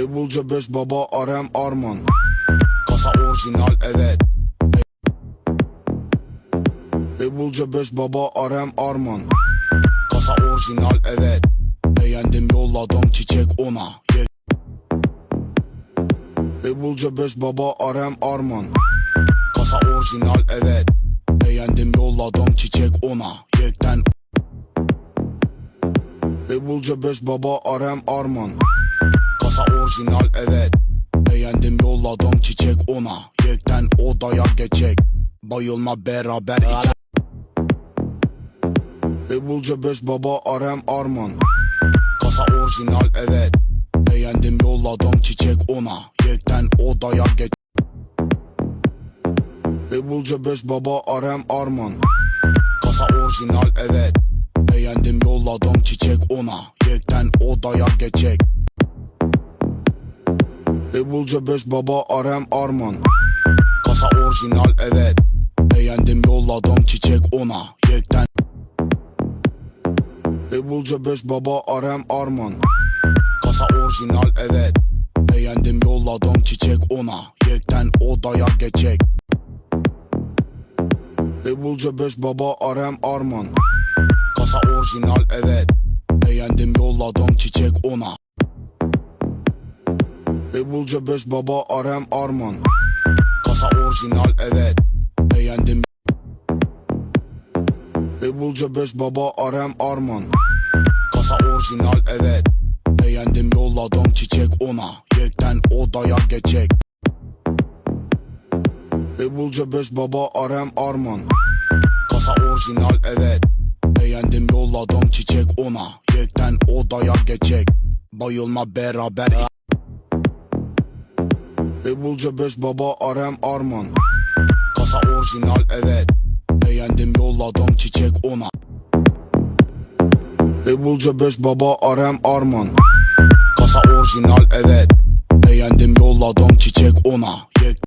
Bebulca beş baba Arem Arman. Kasa orijinal evet. Bebulca beş baba Arem Arman. Kasa orijinal evet. Beğendim yolladım çiçek ona. Ye Bebulca beş baba Arem Arman. Kasa orijinal evet. Beğendim yolladım çiçek ona. Yekten Bebulca beş baba Arem Arman Kasa orijinal evet. Beğendim yolladım çiçek ona. Yekten odaya geçecek Bayılma beraber içe Bebulca beş baba Arem Arman. Kasa orijinal evet. Beğendim yolladım çiçek ona. Yekten odaya geç Bebulca beş baba Arem Arman. Kasa orijinal evet. Beğendim yolladım çiçek ona. Yekten odaya geçecek Bebulca beş baba Arem Arman. Kasa orijinal evet. Beğendim yolladım çiçek ona. Yekten Bebulca beş baba Arem Arman. Kasa orijinal evet. Beğendim yolladım çiçek ona. Yekten odaya geçecek Bebulca beş baba Arem Arman. Kasa orijinal evet. Beğendim yolladım çiçek ona Bebulca beş baba Arem Arman. Kasa orijinal evet. Beğendim. Bebulca beş baba Arem Arman. Kasa orijinal evet. Beğendim yolladım çiçek ona. Yekten odaya geçecek Bebulca beş baba Arem Arman. Kasa orijinal evet. Beğendim yolladım çiçek ona. Yekten odaya geçecek Bayılma beraber Bebulca beş baba Arem Arman. Kasa orijinal evet. Beğendim yolladım çiçek ona. Bebulca beş baba Arem Arman. Kasa orijinal evet. Beğendim yolladım çiçek ona